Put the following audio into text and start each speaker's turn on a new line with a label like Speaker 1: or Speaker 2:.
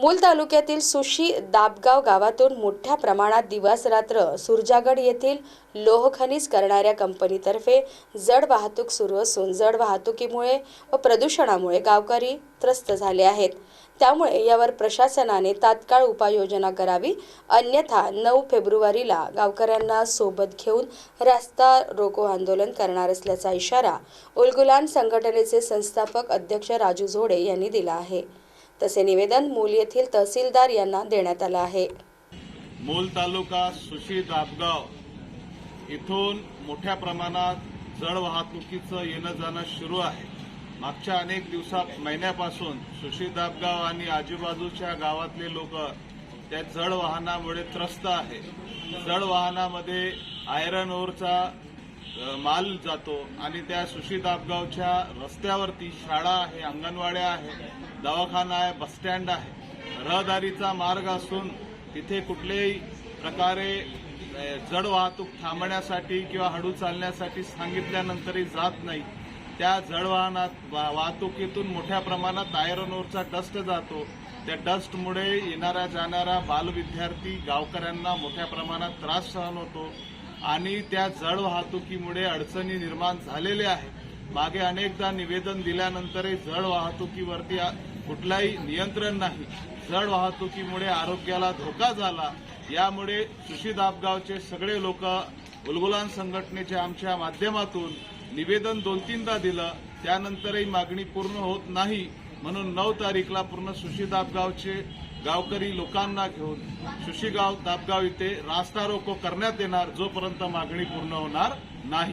Speaker 1: मूल तालुक्यातील सुशी दाबगाव गावातून मोठ्या प्रमाणात दिवस रात्र सुरजागड येथील लोहखनिज करणाऱ्या कंपनीतर्फे जड वाहतूक सुरू असून जड वाहतुकीमुळे व प्रदूषणामुळे गावकरी त्रस्त झाले आहेत. त्यामुळे यावर प्रशासनाने तात्काळ उपाययोजना करावी अन्यथा नऊ फेब्रुवारीला गावकऱ्यांना सोबत घेऊन रास्ता रोको आंदोलन करणार असल्याचा इशारा उलगुलान संघटनेचे संस्थापक अध्यक्ष राजू झोडे यांनी दिला आहे. तसे निवेदन मूल येथील तहसीलदार यांना देण्यात आलं आहे.
Speaker 2: मूल तालुका सुशी दाबगाव इथून मोठ्या प्रमाणात जड वाहतुकीचं येणं जाणं सुरू आहे. मागच्या अनेक दिवसा महिन्यापासून सुशी दाबगाव आणि आजूबाजूच्या गावातले लोक त्या जड वाहनामुळे त्रस्त आहे जड वाहनामध्ये आयरन ओरचा माल जातो आणि त्या सुशी दाबगावच्या रस्त्यावरती शाळा आहे अंगणवाड्या आहे दवाखाना आहे बसस्टँड आहे. रहदारीचा मार्ग असून तिथे कुठल्याही प्रकारे जड वाहतूक थांबण्यासाठी किंवा हळू चालण्यासाठी सांगितल्यानंतरही जात नाही. त्या जड वाहनात वा- वाहतुकीतून मोठ्या प्रमाणात आयरन ओरचा डस्ट जातो. त्या डस्टमुळे येणाऱ्या जाणाऱ्या बालविद्यार्थी गावकऱ्यांना मोठ्या प्रमाणात त्रास सहन होतो. आणि त्या जड वाहतुकीमुळे अडचणी निर्माण झालेल्या आहेत. मागे अनेकदा निवेदन दिल्यानंतरही जड वाहतुकीवरती कुठलाही नियंत्रण नाही. जड वाहतुकीमुळे आरोग्याला धोका झाला. यामुळे सुशी दाबगावचे सगळे लोक उलगुलान संघटनेच्या आमच्या माध्यमातून निवेदन दोन तीनदा दिलं. त्यानंतरही मागणी पूर्ण होत नाही. म्हणून नऊ तारीखला पूर्ण सुशी दाबगावचे गावकरी लोकांना घेऊन सुशीगाव दाबगाव इथे रास्ता रोको करण्यात येणार जोपर्यंत मागणी पूर्ण होणार नाही.